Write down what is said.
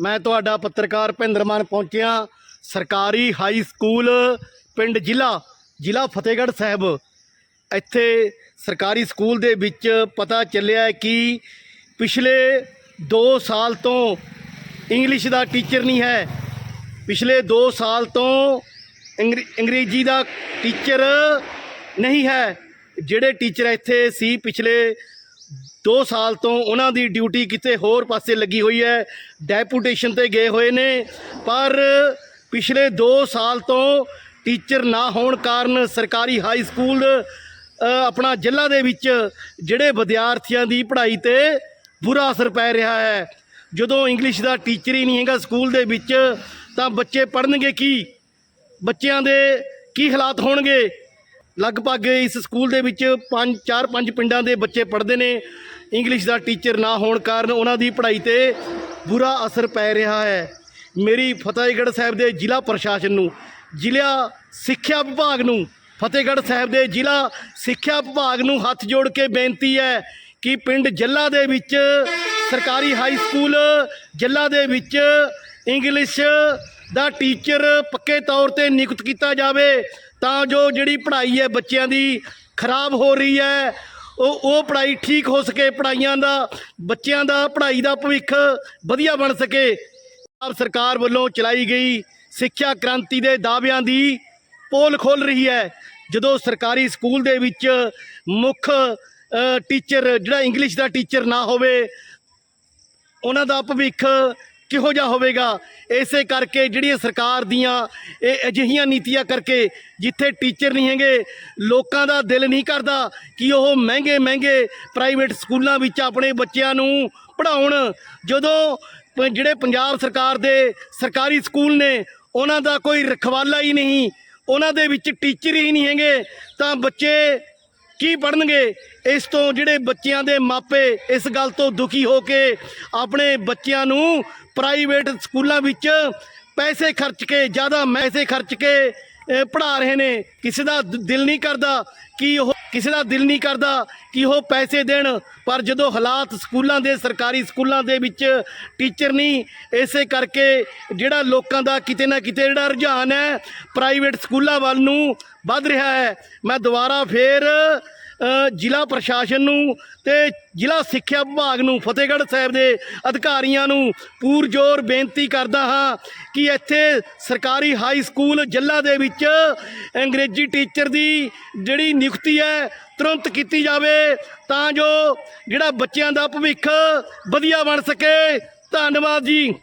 ਮੈਂ ਤੁਹਾਡਾ ਪੱਤਰਕਾਰ ਭਿੰਦਰ ਮਾਨ ਪਹੁੰਚਿਆ। ਸਰਕਾਰੀ ਹਾਈ ਸਕੂਲ ਪਿੰਡ ਜ਼ਿਲ੍ਹਾ ਜ਼ਿਲ੍ਹਾ ਫਤਿਹਗੜ੍ਹ ਸਾਹਿਬ। ਇੱਥੇ ਸਰਕਾਰੀ ਸਕੂਲ ਦੇ ਵਿੱਚ ਪਤਾ ਚੱਲਿਆ ਕਿ ਪਿਛਲੇ 2 ਸਾਲ ਤੋਂ ਇੰਗਲਿਸ਼ ਦਾ ਟੀਚਰ ਨਹੀਂ ਹੈ। ਪਿਛਲੇ 2 ਸਾਲ ਤੋਂ ਅੰਗਰੇ- ਅੰਗਰੇਜ਼ੀ ਦਾ ਟੀਚਰ ਨਹੀਂ ਹੈ। ਜਿਹੜੇ ਟੀਚਰ ਇੱਥੇ ਸੀ ਪਿਛਲੇ 2 ਸਾਲ ਤੋਂ ਉਹਨਾਂ ਦੀ ਡਿਊਟੀ ਕਿਤੇ ਹੋਰ ਪਾਸੇ ਲੱਗੀ ਹੋਈ ਹੈ, ਡੈਪੂਟੇਸ਼ਨ ਤੇ ਗਏ ਹੋਏ ਨੇ, ਪਰ ਪਿਛਲੇ 2 ਸਾਲ ਤੋਂ ਟੀਚਰ ਨਾ ਹੋਣ ਕਾਰਨ ਸਰਕਾਰੀ ਹਾਈ ਸਕੂਲ ਆਪਣਾ ਜ਼ਿਲ੍ਹਾ ਦੇ ਵਿੱਚ ਜਿਹੜੇ ਵਿਦਿਆਰਥੀਆਂ ਦੀ ਪੜ੍ਹਾਈ ਤੇ ਬੁਰਾ ਅਸਰ ਪੈ ਰਿਹਾ ਹੈ। ਜਦੋਂ ਇੰਗਲਿਸ਼ ਦਾ ਟੀਚਰ ਹੀ ਨਹੀਂ ਹੈਗਾ ਸਕੂਲ ਦੇ ਵਿੱਚ, ਤਾਂ ਬੱਚੇ ਪੜ੍ਹਨਗੇ ਕੀ? ਬੱਚਿਆਂ ਦੇ ਕੀ ਹਾਲਾਤ ਹੋਣਗੇ? ਲਗਭਗ ਇਸ ਸਕੂਲ ਦੇ ਵਿੱਚ ਪੰਜ, ਚਾਰ, ਪੰਜ ਪਿੰਡਾਂ ਦੇ ਬੱਚੇ ਪੜ੍ਹਦੇ ਨੇ। ਇੰਗਲਿਸ਼ ਦਾ ਟੀਚਰ ਨਾ ਹੋਣ ਕਾਰਨ ਉਹਨਾਂ ਦੀ ਪੜ੍ਹਾਈ ਤੇ ਬੁਰਾ ਅਸਰ ਪੈ ਰਿਹਾ ਹੈ। ਮੇਰੀ ਫਤਿਹਗੜ੍ਹ ਸਾਹਿਬ ਦੇ ਜ਼ਿਲ੍ਹਾ ਪ੍ਰਸ਼ਾਸਨ ਨੂੰ, ਜ਼ਿਲ੍ਹਾ ਸਿੱਖਿਆ ਵਿਭਾਗ ਨੂੰ, ਫਤਿਹਗੜ੍ਹ ਸਾਹਿਬ ਦੇ ਜ਼ਿਲ੍ਹਾ ਸਿੱਖਿਆ ਵਿਭਾਗ ਨੂੰ ਹੱਥ ਜੋੜ ਕੇ ਬੇਨਤੀ ਹੈ ਕਿ ਪਿੰਡ ਜੱਲਾ ਦੇ ਵਿੱਚ ਸਰਕਾਰੀ ਹਾਈ ਸਕੂਲ ਜੱਲਾ ਦੇ ਵਿੱਚ ਇੰਗਲਿਸ਼ ਦਾ ਟੀਚਰ ਪੱਕੇ ਤੌਰ ਤੇ ਨਿਯੁਕਤ ਕੀਤਾ ਜਾਵੇ। ਤਾਂ ਜੋ ਜਿਹੜੀ ਪੜ੍ਹਾਈ ਹੈ ਬੱਚਿਆਂ ਦੀ ਖਰਾਬ ਹੋ ਰਹੀ ਹੈ, ਉਹ ਉਹ ਪੜ੍ਹਾਈ ਠੀਕ ਹੋ ਸਕੇ, ਪੜ੍ਹਾਈਆਂ ਦਾ, ਬੱਚਿਆਂ ਦਾ, ਪੜ੍ਹਾਈ ਦਾ ਭਵਿੱਖ ਵਧੀਆ ਬਣ ਸਕੇ। ਪੰਜਾਬ ਸਰਕਾਰ ਵੱਲੋਂ ਚਲਾਈ ਗਈ ਸਿੱਖਿਆ ਕ੍ਰਾਂਤੀ ਦੇ ਦਾਅਵਿਆਂ ਦੀ ਪੋਲ ਖੋਲ ਰਹੀ ਹੈ। ਜਦੋਂ ਸਰਕਾਰੀ ਸਕੂਲ ਦੇ ਵਿੱਚ ਮੁੱਖ ਟੀਚਰ, ਜਿਹੜਾ ਇੰਗਲਿਸ਼ ਦਾ ਟੀਚਰ ਨਾ ਹੋਵੇ, ਉਹਨਾਂ ਦਾ ਭਵਿੱਖ ਕਿਹੋ ਜਿਹਾ ਹੋਵੇਗਾ? ਇਸੇ ਕਰਕੇ ਜਿਹੜੀਆਂ ਸਰਕਾਰ ਦੀਆਂ ਇਹ ਅਜਿਹੀਆਂ ਨੀਤੀਆਂ ਕਰਕੇ ਜਿੱਥੇ ਟੀਚਰ ਨਹੀਂ ਹੈਗੇ, ਲੋਕਾਂ ਦਾ ਦਿਲ ਨਹੀਂ ਕਰਦਾ ਕਿ ਉਹ ਮਹਿੰਗੇ ਮਹਿੰਗੇ ਪ੍ਰਾਈਵੇਟ ਸਕੂਲਾਂ ਵਿੱਚ ਆਪਣੇ ਬੱਚਿਆਂ ਨੂੰ ਪੜ੍ਹਾਉਣ। ਜਦੋਂ ਪ- ਜਿਹੜੇ ਪੰਜਾਬ ਸਰਕਾਰ ਦੇ ਸਰਕਾਰੀ ਸਕੂਲ ਨੇ, ਉਹਨਾਂ ਦਾ ਕੋਈ ਰਖਵਾਲਾ ਹੀ ਨਹੀਂ, ਉਹਨਾਂ ਦੇ ਵਿੱਚ ਟੀਚਰ ਹੀ ਨਹੀਂ ਹੈਗੇ, ਤਾਂ ਬੱਚੇ ਕੀ ਪੜਨਗੇ ਇਸ ਤੋਂ ਜਿਹੜੇ ਬੱਚਿਆਂ ਦੇ ਮਾਪੇ ਇਸ ਗੱਲ ਤੋਂ ਦੁਖੀ ਹੋ ਕੇ ਆਪਣੇ ਬੱਚਿਆਂ ਨੂੰ ਪ੍ਰਾਈਵੇਟ ਸਕੂਲਾਂ ਵਿੱਚ ਪੈਸੇ ਖਰਚ ਕੇ, ਜ਼ਿਆਦਾ ਪੈਸੇ ਖਰਚ ਕੇ ਪੜਾ ਰਹੇ ਨੇ, ਕਿਸੇ ਦਾ, ਦਿਲ ਨਹੀਂ ਕਰਦਾ ਕਿ ਉਹ, ਕਿਸੇ ਦਾ ਦਿਲ ਨਹੀਂ ਕਰਦਾ ਕਿ ਉਹ ਪੈਸੇ ਦੇਣ, ਪਰ ਜਦੋਂ ਹਾਲਾਤ ਸਕੂਲਾਂ ਦੇ, ਸਰਕਾਰੀ ਸਕੂਲਾਂ ਦੇ ਵਿੱਚ ਟੀਚਰ ਨਹੀਂ, ਇਸੇ ਕਰਕੇ ਜਿਹੜਾ ਲੋਕਾਂ ਦਾ ਕਿਤੇ ਨਾ ਕਿਤੇ ਜਿਹੜਾ ਰੁਝਾਨ ਹੈ, ਪ੍ਰਾਈਵੇਟ ਸਕੂਲਾਂ ਵੱਲ ਨੂੰ ਵੱਧ ਰਿਹਾ ਹੈ। ਮੈਂ ਦੁਬਾਰਾ ਫੇਰ ਜ਼ਿਲ੍ਹਾ ਪ੍ਰਸ਼ਾਸਨ ਨੂੰ ਤੇ ਜ਼ਿਲ੍ਹਾ ਸਿੱਖਿਆ ਵਿਭਾਗ ਨੂੰ, ਫਤਿਹਗੜ੍ਹ ਸਾਹਿਬ ਦੇ ਅਧਿਕਾਰੀਆਂ ਨੂੰ ਪੂਰਜੋਰ ਬੇਨਤੀ ਕਰਦਾ ਹਾਂ ਕਿ ਇੱਥੇ ਸਰਕਾਰੀ ਹਾਈ ਸਕੂਲ ਜੱਲਾ ਦੇ ਵਿੱਚ ਅੰਗਰੇਜ਼ੀ ਟੀਚਰ ਦੀ ਜਿਹੜੀ ਨਿਯੁਕਤੀ ਹੈ, ਤੁਰੰਤ ਕੀਤੀ ਜਾਵੇ ਤਾਂ ਜੋ ਜਿਹੜਾ ਬੱਚਿਆਂ ਦਾ ਭਵਿੱਖ ਵਧੀਆ ਬਣ ਸਕੇ। ਧੰਨਵਾਦ ਜੀ।